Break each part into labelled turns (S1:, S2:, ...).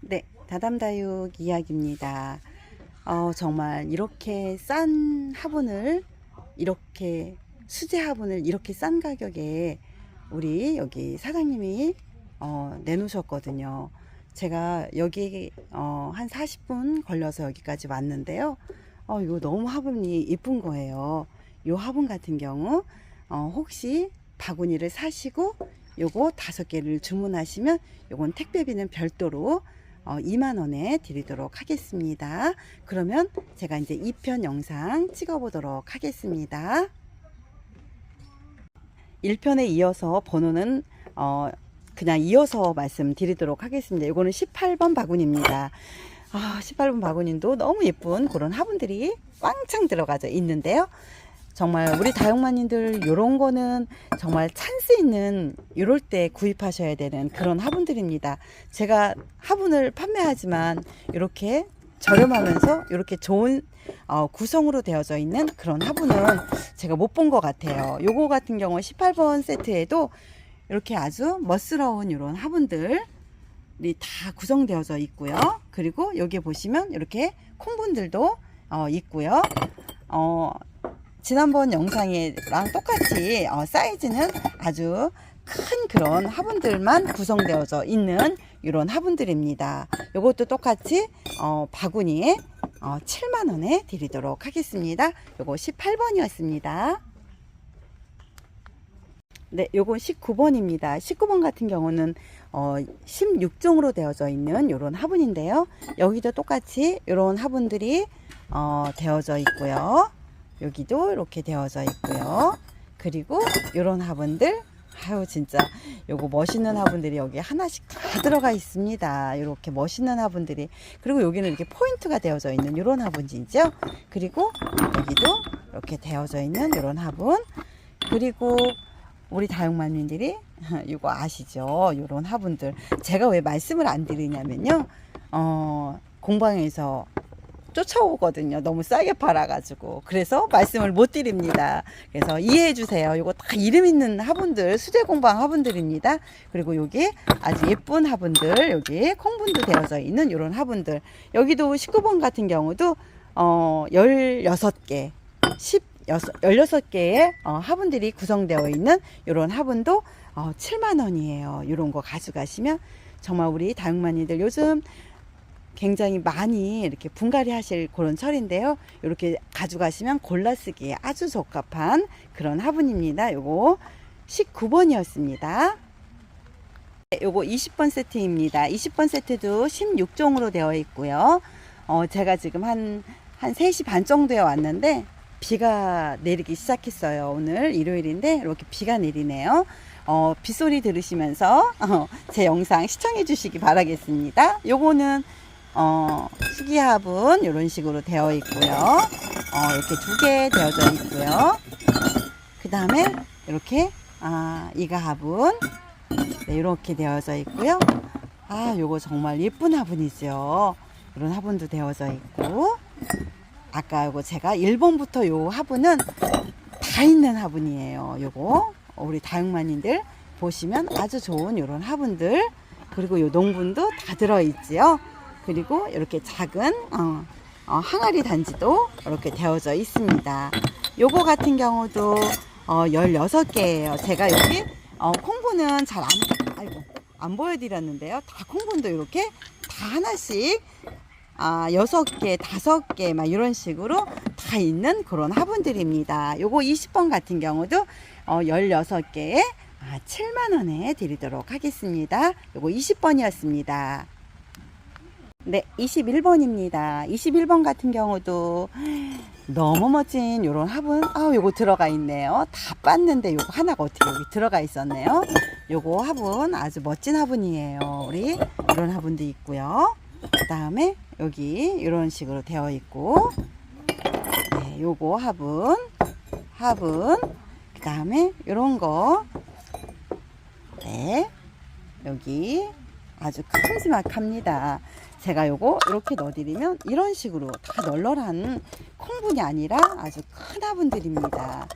S1: 네, 다담다육 이야기입니다. 어, 정말 이렇게 싼 화분을 이렇게 수제 화분을 이렇게 싼 가격에 우리 여기 사장님이 어, 내놓으셨거든요. 제가 여기 어, 한 40분 걸려서 여기까지 왔는데요. 어, 이거 너무 화분이 이쁜 거예요. 이 화분 같은 경우 어, 혹시 바구니를 사시고 요거 다섯 개를 주문하시면 요건 택배비는 별도로 어, 2만 원에 드리도록 하겠습니다. 그러면 제가 이제 2편 영상 찍어 보도록 하겠습니다. 1편에 이어서 번호는 어, 그냥 이어서 말씀드리도록 하겠습니다. 이거는 18번 바구니입니다. 아, 18번 바구니도 너무 예쁜 그런 화분들이 꽝창 들어가져 있는데요. 정말 우리 다육마님들 요런 거는 정말 찬스 있는 요럴 때 구입하셔야 되는 그런 화분들입니다. 제가 화분을 판매하지만 이렇게 저렴하면서 이렇게 좋은 어, 구성으로 되어져 있는 그런 화분은 제가 못 본 것 같아요. 요거 같은 경우 18번 세트에도 이렇게 아주 멋스러운 이런 화분들이 다 구성되어져 있고요. 그리고 여기 보시면 이렇게 콩분들도 어, 있고요. 어, 지난번 영상이랑 똑같이 어, 사이즈는 아주 큰 그런 화분들만 구성되어져 있는 이런 화분들입니다. 이것도 똑같이 어, 바구니에 어, 7만 원에 드리도록 하겠습니다. 요거 18번이었습니다. 네, 요건 19번입니다. 19번 같은 경우는 어, 16종으로 되어져 있는 이런 화분인데요. 여기도 똑같이 이런 화분들이 어, 되어져 있고요. 여기도 이렇게 되어져 있고요. 그리고 이런 화분들 아유 진짜 요거 멋있는 화분들이 여기 하나씩 다 들어가 있습니다. 이렇게 멋있는 화분들이 그리고 여기는 이렇게 포인트가 되어져 있는 이런 화분이죠. 그리고 여기도 이렇게 되어져 있는 이런 화분 그리고 우리 다육마님들이 이거 아시죠? 이런 화분들 제가 왜 말씀을 안 드리냐면요. 어, 공방에서 쫓아오거든요. 너무 싸게 팔아가지고. 그래서 말씀을 못 드립니다. 그래서 이해해 주세요. 이거 다 이름 있는 화분들, 수제 공방 화분들입니다. 그리고 여기 아주 예쁜 화분들, 여기 콩분도 되어져 있는 이런 화분들. 여기도 19번 같은 경우도, 어, 16개, 10, 16개의 어, 화분들이 구성되어 있는 이런 화분도 어, 7만 원이에요. 이런 거 가져가시면 정말 우리 다육마니들 요즘 굉장히 많이 이렇게 분갈이 하실 그런 철인데요. 이렇게 가져가시면 골라 쓰기에 아주 적합한 그런 화분입니다. 요거 19번이었습니다. 요거 20번 세트입니다. 20번 세트도 16종으로 되어 있고요. 어, 제가 지금 한, 한 3시 반 정도에 왔는데 비가 내리기 시작했어요. 오늘 일요일인데 이렇게 비가 내리네요. 어, 빗소리 들으시면서 어, 제 영상 시청해 주시기 바라겠습니다. 요거는 어, 수기화분 이런 식으로 되어 있고요. 어, 이렇게 두 개 되어져 있고요. 그 다음에 이렇게 아, 이가 화분 네, 이렇게 되어져 있고요. 아, 요거 정말 예쁜 화분이죠. 이런 화분도 되어져 있고 아까 요거 제가 1번부터 요 화분은 다 있는 화분이에요. 요거 우리 다육마님들 보시면 아주 좋은 이런 화분들 그리고 요 농분도 다 들어있지요. 그리고 이렇게 작은 어, 어, 항아리 단지도 이렇게 되어져 있습니다. 요거 같은 경우도 어, 16개예요. 제가 여기 어, 콩분은 잘 안, 아이고, 안 보여드렸는데요. 다 콩분도 이렇게 다 하나씩 아, 여섯 개, 다섯 개, 막 이런 식으로 다 있는 그런 화분들입니다. 요거 20번 같은 경우도 어, 16개에 아, 7만원에 드리도록 하겠습니다. 요거 20번이었습니다. 네, 21번입니다. 21번 같은 경우도 너무 멋진 요런 화분. 아, 요거 들어가 있네요. 다 빻는데 요거 하나가 어떻게 여기 들어가 있었네요. 요거 화분 아주 멋진 화분이에요. 우리 이런 화분도 있고요. 그 다음에 여기 이런 식으로 되어 있고 네, 요거 화분 화분 그 다음에 요런 거 네, 여기 아주 큼지막합니다. 제가 요거 이렇게 넣어드리면 이런 식으로 다 널널한 콩분이 아니라 아주 큰 화분들입니다.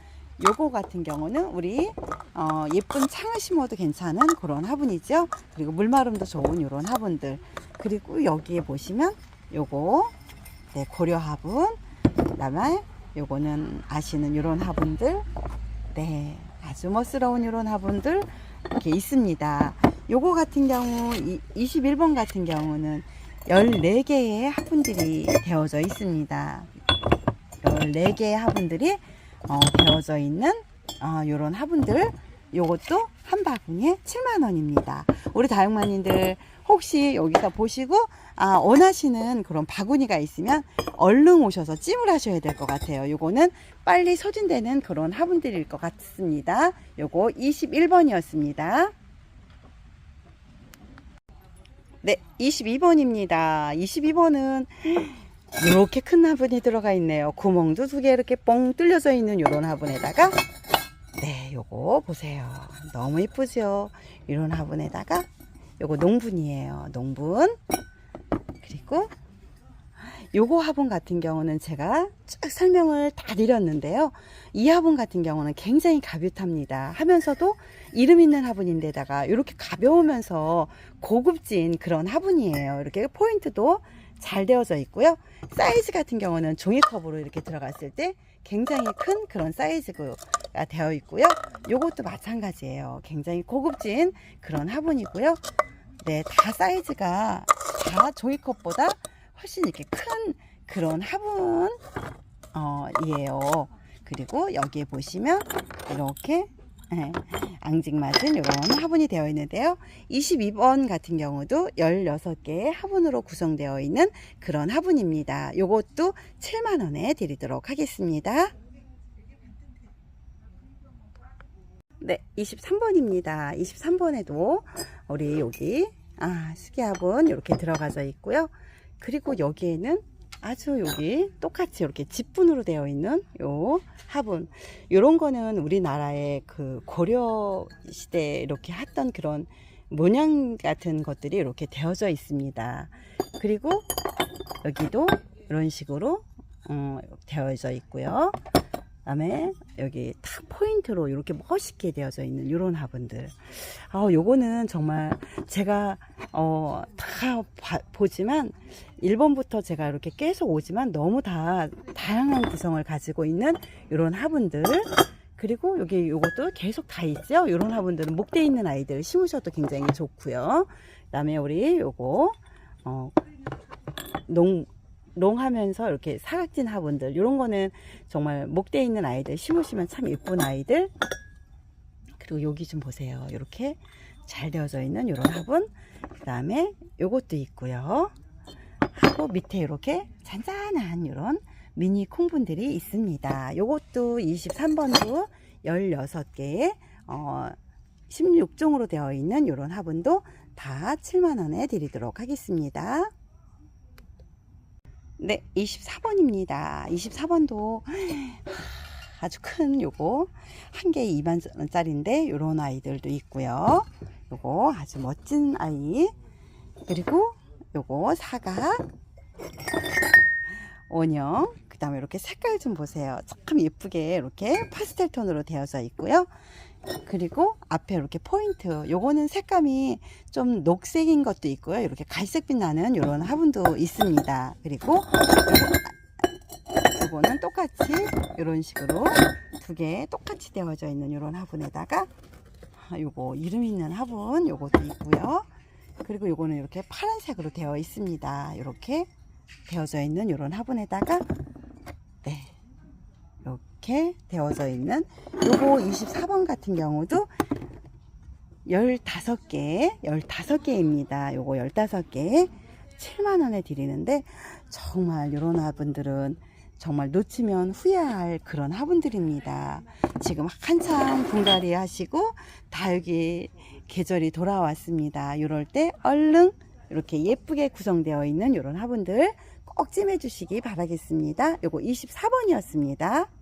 S1: 요거 같은 경우는 우리 어, 예쁜 창을 심어도 괜찮은 그런 화분이죠. 그리고 물마름도 좋은 이런 화분들. 그리고 여기에 보시면 요거 네, 고려 화분. 그다음에 요거는 아시는 이런 화분들. 네, 아주 멋스러운 이런 화분들 이렇게 있습니다. 요거 같은 경우 21번 같은 경우는 14개의 화분들이 되어져 있습니다. 14개의 화분들이 어, 되어져 있는 어, 요런 화분들 요것도 한 바구니에 7만원입니다. 우리 다육마님들 혹시 여기서 보시고 아, 원하시는 그런 바구니가 있으면 얼른 오셔서 찜을 하셔야 될 것 같아요. 요거는 빨리 소진되는 그런 화분들일 것 같습니다. 요거 21번이었습니다. 네, 22번입니다. 22번은 이렇게 큰 화분이 들어가 있네요. 구멍도 두 개 이렇게 뻥 뚫려져 있는 이런 화분에다가 네, 요거 보세요. 너무 이쁘죠? 이런 화분에다가 요거 농분이에요. 농분. 그리고 요거 화분 같은 경우는 제가 쭉 설명을 다 드렸는데요. 이 화분 같은 경우는 굉장히 가볍답니다. 하면서도 이름 있는 화분인데다가 이렇게 가벼우면서 고급진 그런 화분이에요. 이렇게 포인트도 잘 되어져 있고요. 사이즈 같은 경우는 종이컵으로 이렇게 들어갔을 때 굉장히 큰 그런 사이즈가 되어 있고요. 요것도 마찬가지예요. 굉장히 고급진 그런 화분이고요. 네, 다 사이즈가 다 종이컵보다 훨씬 이렇게 큰 그런 화분 어, 이에요. 그리고 여기에 보시면 이렇게 예, 앙증맞은 이런 화분이 되어 있는데요. 22번 같은 경우도 16개의 화분으로 구성되어 있는 그런 화분입니다. 요것도 7만원에 드리도록 하겠습니다. 네, 23번입니다. 23번에도 우리 여기 아, 수기 화분 이렇게 들어가져 있고요. 그리고 여기에는 아주 여기 똑같이 이렇게 집분으로 되어 있는 요 화분. 요런 거는 우리나라의 그 고려 시대에 이렇게 했던 그런 모양 같은 것들이 이렇게 되어져 있습니다. 그리고 여기도 이런 식으로 어, 되어져 있고요. 그 다음에 여기 탁 포인트로 이렇게 멋있게 되어져 있는 이런 화분들. 아, 요거는 정말 제가 어, 다 봐, 보지만 1번부터 제가 이렇게 계속 오지만 너무 다 다양한 구성을 가지고 있는 이런 화분들. 그리고 여기 요것도 계속 다 있죠. 이런 화분들은 목대 있는 아이들 심으셔도 굉장히 좋고요. 그 다음에 우리 요거 어, 농 롱하면서 이렇게 사각진 화분들 이런 거는 정말 목대 있는 아이들 심으시면 참 예쁜 아이들. 그리고 여기 좀 보세요. 이렇게 잘 되어져 있는 이런 화분. 그 다음에 요것도 있고요. 하고 밑에 이렇게 잔잔한 이런 미니 콩분들이 있습니다. 요것도 23번도 16개의 어, 16종으로 되어 있는 이런 화분도 다 7만원에 드리도록 하겠습니다 네, 24번입니다. 24번도 아주 큰 요거 한 개에 2만원짜리인데 요런 아이들도 있고요. 요거 아주 멋진 아이 그리고 요거 사각 원형 그 다음에 이렇게 색깔 좀 보세요. 참 예쁘게 이렇게 파스텔 톤으로 되어져 있고요. 그리고 앞에 이렇게 포인트 요거는 색감이 좀 녹색인 것도 있고요. 이렇게 갈색빛 나는 이런 화분도 있습니다. 그리고 요거는 똑같이 이런 식으로 두 개 똑같이 되어져 있는 이런 화분에다가 요거 이름 있는 화분 요것도 있고요. 그리고 요거는 이렇게 파란색으로 되어 있습니다. 이렇게 되어져 있는 이런 화분에다가 네 이렇게 되어져 있는 요거 24번 같은 경우도 15개 15개입니다. 요거 15개 7만원에 드리는데 정말 요런 화분들은 정말 놓치면 후회할 그런 화분들입니다. 지금 한참 분갈이 하시고 다육이 계절이 돌아왔습니다. 이럴 때 얼른 이렇게 예쁘게 구성되어 있는 이런 화분들 꼭 찜해 주시기 바라겠습니다. 요거 24번이었습니다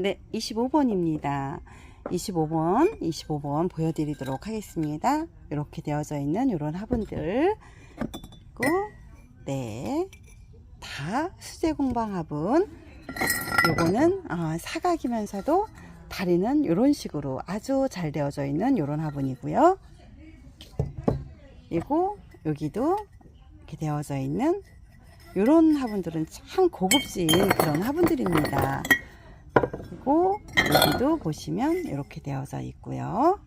S1: 네, 25번입니다. 25번, 25번 보여드리도록 하겠습니다. 이렇게 되어져 있는 이런 화분들. 그리고 네. 다 수제 공방 화분. 요거는 어, 사각이면서도 다리는 이런 식으로 아주 잘 되어져 있는 이런 화분이고요. 그리고 여기도 이렇게 되어져 있는 이런 화분들은 참 고급진 그런 화분들입니다. 그리고 여기도 보시면 이렇게 되어져 있고요.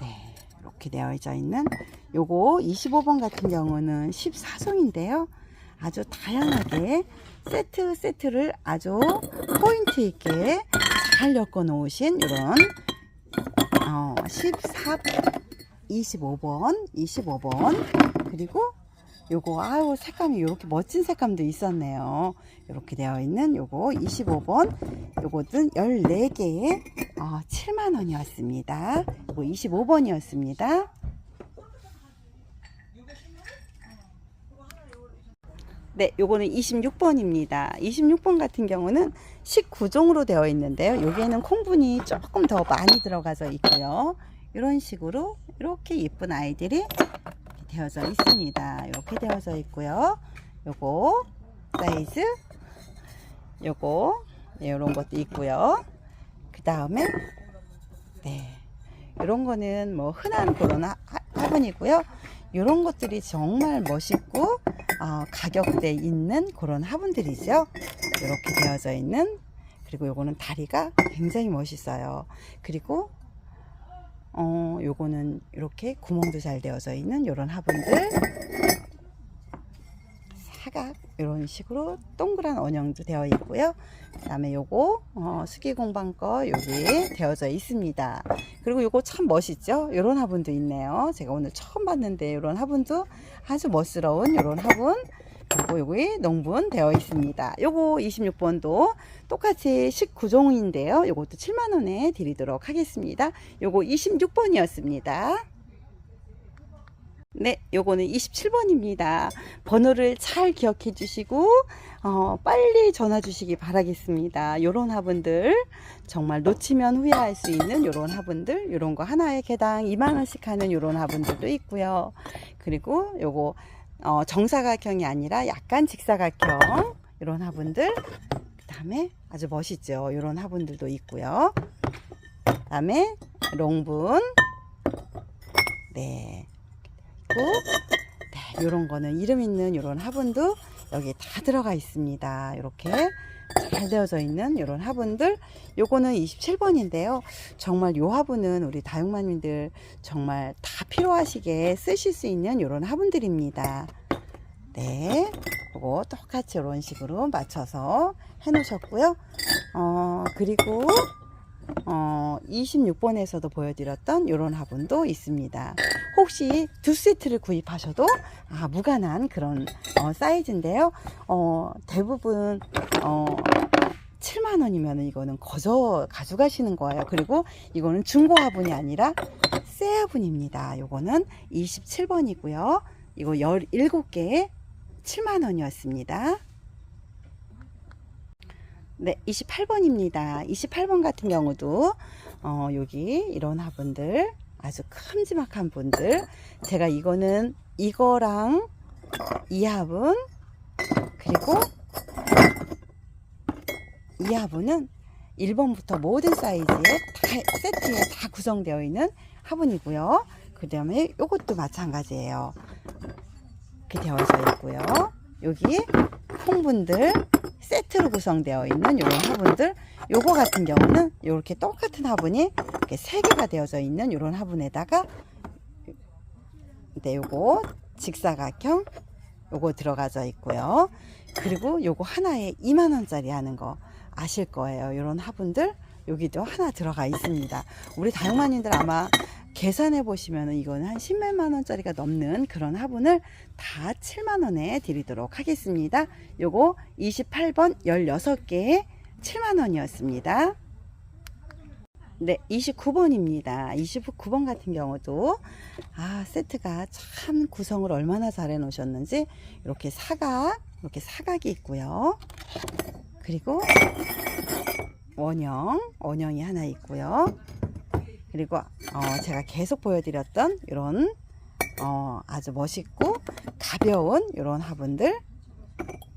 S1: 네, 이렇게 되어져 있는 요거 25번 같은 경우는 14송인데요. 아주 다양하게 세트 세트를 아주 포인트 있게 잘 엮어 놓으신 이런 어, 14 25번 25번 그리고 요거 아유 색감이 이렇게 멋진 색감도 있었네요 이렇게 되어 있는 요거 25번 요거는 14개에 어, 7만원이었습니다 요거 25번이었습니다 네, 요거는 26번입니다. 26번 같은 경우는 19종으로 되어 있는데요. 여기에는 콩분이 조금 더 많이 들어가져 있고요. 이런 식으로 이렇게 예쁜 아이들이 되어져 있습니다. 이렇게 되어져 있고요. 요거 사이즈 요거 네, 이런 것도 있고요. 그 다음에 네 이런 거는 뭐 흔한 그런 화분이고요. 이런 것들이 정말 멋있고 어, 가격대 있는 그런 화분들이죠. 이렇게 되어져 있는 그리고 요거는 다리가 굉장히 멋있어요. 그리고 어 요거는 이렇게 구멍도 잘 되어져 있는 이런 화분들 사각 이런 식으로 동그란 원형도 되어 있고요. 그 다음에 요거 어, 수기공방 거 여기 되어져 있습니다. 그리고 요거 참 멋있죠? 이런 화분도 있네요. 제가 오늘 처음 봤는데 이런 화분도 아주 멋스러운 이런 화분. 그리고 요거에 농분 되어 있습니다. 요거 26번도 똑같이 19종인데요. 요것도 7만원에 드리도록 하겠습니다. 요거 26번이었습니다. 네, 요거는 27번입니다. 번호를 잘 기억해 주시고, 어, 빨리 전화 주시기 바라겠습니다. 요런 화분들, 정말 놓치면 후회할 수 있는 요런 화분들, 요런 거 하나에 개당 2만원씩 하는 요런 화분들도 있고요. 그리고 요거, 어, 정사각형이 아니라 약간 직사각형, 요런 화분들, 그 다음에 아주 멋있죠. 요런 화분들도 있고요. 그 다음에 롱분, 네. 있고 네, 요런 거는 이름 있는 요런 화분도 여기 다 들어가 있습니다. 이렇게 잘 되어져 있는 요런 화분들 요거는 27번인데요. 정말 요 화분은 우리 다육마님들 정말 다 필요하시게 쓰실 수 있는 요런 화분들입니다. 네. 요거 똑같이 이런 식으로 맞춰서 해 놓으셨고요. 어, 그리고 어, 26번에서도 보여드렸던 이런 화분도 있습니다. 혹시 두 세트를 구입하셔도 아, 무관한 그런 어, 사이즈인데요. 어, 대부분 어, 7만 원이면 이거는 거저 가져가시는 거예요. 그리고 이거는 중고 화분이 아니라 새 화분입니다. 요거는 27번이고요. 이거 17개에 7만 원이었습니다. 네, 28번입니다. 28번 같은 경우도 어, 여기 이런 화분들 아주 큼지막한 분들 제가 이거는 이거랑 이 화분 그리고 이 화분은 1번부터 모든 사이즈에 다 세트에 다 구성되어 있는 화분이고요. 그 다음에 이것도 마찬가지예요. 이렇게 되어져 있고요. 여기 콩분들 세트로 구성되어 있는 이런 화분들. 요거 같은 경우는 이렇게 똑같은 화분이 이렇게 세 개가 되어져 있는 이런 화분에다가 네 요거 직사각형 요거 들어가져 있고요. 그리고 요거 하나에 2만원짜리 하는 거 아실 거예요. 이런 화분들 여기도 하나 들어가 있습니다. 우리 다육마님들 아마 계산해 보시면 이거는 한 10만 원짜리가 넘는 그런 화분을 다 7만 원에 드리도록 하겠습니다. 요거 28번 16개에 7만 원이었습니다. 네, 29번입니다. 29번 같은 경우도 아, 세트가 참 구성을 얼마나 잘 해 놓으셨는지 이렇게 사각, 이렇게 사각이 있고요. 그리고 원형, 원형이 하나 있고요. 그리고 어, 제가 계속 보여드렸던 이런 어, 아주 멋있고 가벼운 이런 화분들.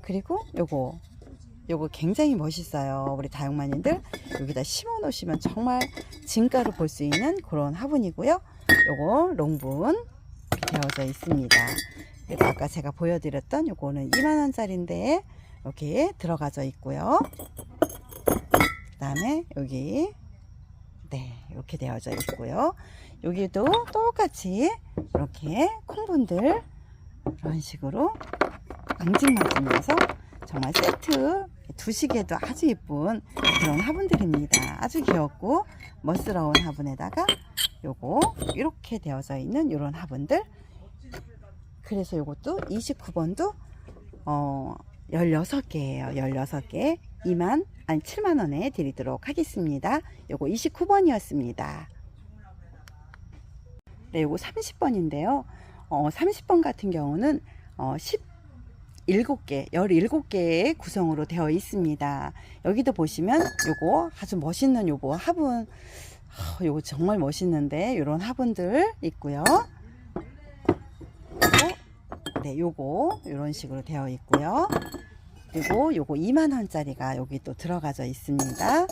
S1: 그리고 요거 요거 굉장히 멋있어요. 우리 다육마님들. 여기다 심어 놓으시면 정말 진가로 볼 수 있는 그런 화분이고요. 요거 롱분 되어져 있습니다. 그리고 아까 제가 보여드렸던 요거는 2만원짜리인데 여기 들어가져 있고요. 그 다음에 여기 네 이렇게 되어져 있고요. 여기도 똑같이 이렇게 콩분들 이런 식으로 앙증맞으면서 정말 세트 두시기에도 아주 예쁜 그런 화분들입니다. 아주 귀엽고 멋스러운 화분에다가 요거 이렇게 되어져 있는 이런 화분들. 그래서 요것도 29번도 어 16개예요. 16개 2만 아니 7만 원에 드리도록 하겠습니다. 요거 29번이었습니다. 네 요거 30번인데요. 어 30번 같은 경우는 어 17개 17개의 구성으로 되어 있습니다. 여기도 보시면 요거 아주 멋있는 요거 화분 아, 요거 정말 멋있는데 이런 화분들 있고요. 그리고 네 요거 이런 식으로 되어 있고요 그리고 요거 2만원짜리가 여기 또 들어가져 있습니다.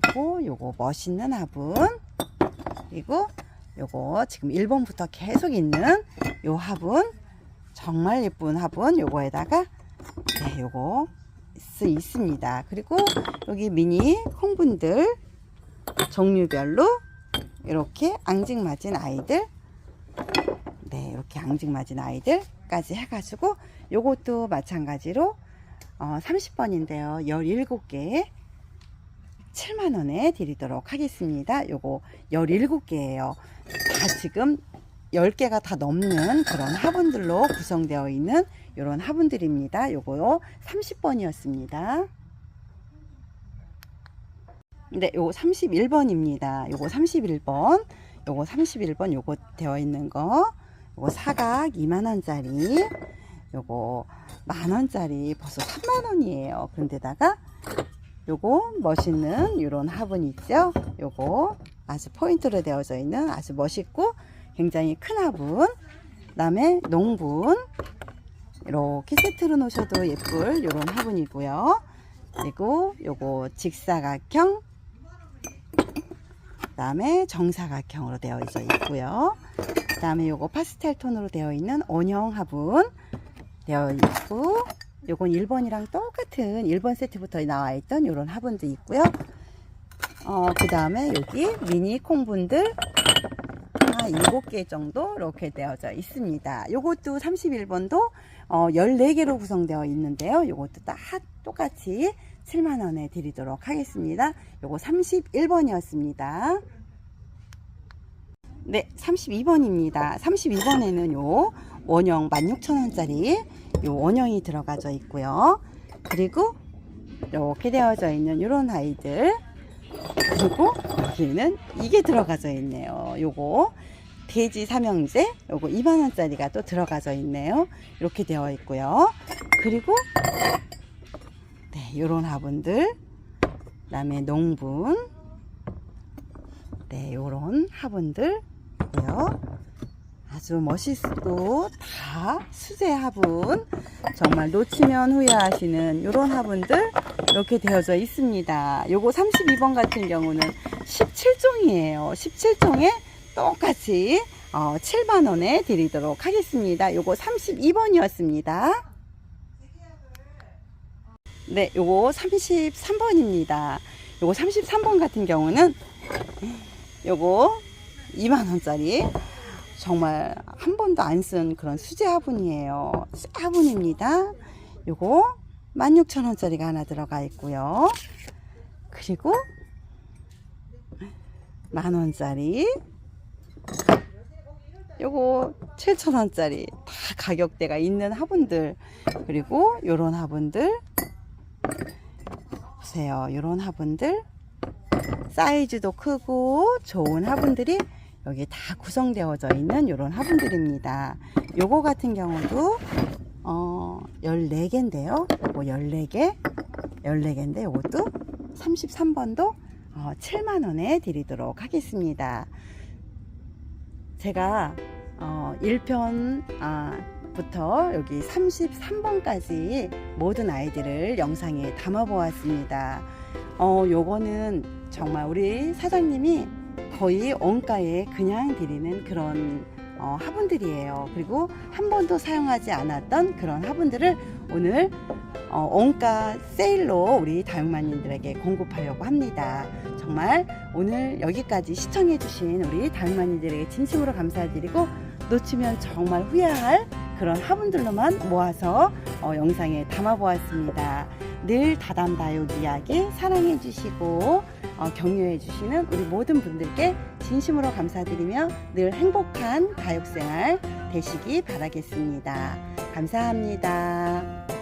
S1: 그리고 요거 멋있는 화분. 그리고 요거 지금 1번부터 계속 있는 요 화분. 정말 예쁜 화분. 요거에다가 네 요거 수 있습니다. 그리고 여기 미니 콩분들 종류별로 이렇게 앙증맞은 아이들. 네 이렇게 앙증맞은 아이들 까지 해가지고 요것도 마찬가지로 어, 30번인데요 17개 7만원에 드리도록 하겠습니다 요거 17개예요 다 지금 10개가 다 넘는 그런 화분들로 구성되어 있는 이런 화분들입니다 요거 30번이었습니다 네, 요거 31번입니다. 요거 31번. 요거 31번 요거 되어 있는 거. 요거 사각 2만원짜리. 요거 만원짜리 벌써 3만원이에요. 그런데다가 요거 멋있는 요런 화분 있죠? 요거 아주 포인트로 되어져 있는 아주 멋있고 굉장히 큰 화분. 그 다음에 농분. 이렇게 세트로 놓으셔도 예쁠 요런 화분이고요. 그리고 요거 직사각형 그 다음에 정사각형으로 되어 있고요. 그 다음에 요거 파스텔 톤으로 되어 있는 원형 화분 되어 있고 요건 1번이랑 똑같은 1번 세트부터 나와 있던 이런 화분도 있고요. 어, 그 다음에 여기 미니 콩분들 한 7개 정도 이렇게 되어져 있습니다. 요것도 31번도 어, 14개로 구성되어 있는데요. 요것도 딱 똑같이 7만원에 드리도록 하겠습니다. 요거 31번이었습니다. 네, 32번입니다. 32번에는 요 원형 16,000원짜리 요 원형이 들어가져 있고요. 그리고 이렇게 되어져 있는 이런 아이들 그리고 여기는 이게 들어가져 있네요. 요거 돼지 삼형제 요거 2만원짜리가 또 들어가져 있네요. 이렇게 되어 있고요. 그리고 네, 요런 화분들 그 다음에 농분 네, 요런 화분들 있고요. 아주 멋있고 다 수제 화분 정말 놓치면 후회하시는 이런 화분들 이렇게 되어져 있습니다. 요거 32번 같은 경우는 17종이에요. 17종에 똑같이 어, 7만원에 드리도록 하겠습니다. 요거 32번이었습니다. 네, 요거 33번입니다. 요거 33번 같은 경우는 요거 2만원짜리 정말 한 번도 안 쓴 그런 수제 화분이에요. 화분입니다. 요거 16,000원짜리가 하나 들어가 있고요. 그리고 만원짜리 요거 7,000원짜리 다 가격대가 있는 화분들 그리고 요런 화분들 보세요. 요런 화분들 사이즈도 크고 좋은 화분들이 여기 다 구성되어져 있는 이런 화분들입니다. 요거 같은 경우도 어 14개인데요. 요거 14개 14개인데 요것도 33번도 어 7만원에 드리도록 하겠습니다. 제가 어, 1편 아, 부터 여기 33번까지 모든 아이들을 영상에 담아 보았습니다. 어, 요거는 정말 우리 사장님이 거의 원가에 그냥 드리는 그런 어, 화분들이에요. 그리고 한 번도 사용하지 않았던 그런 화분들을 오늘 어, 원가 세일로 우리 다육마님들에게 공급하려고 합니다. 정말 오늘 여기까지 시청해주신 우리 다육마님들에게 진심으로 감사드리고 놓치면 정말 후회할 그런 화분들로만 모아서 어, 영상에 담아보았습니다. 늘 다담다육 이야기 사랑해주시고 어, 격려해주시는 우리 모든 분들께 진심으로 감사드리며 늘 행복한 다육생활 되시기 바라겠습니다. 감사합니다.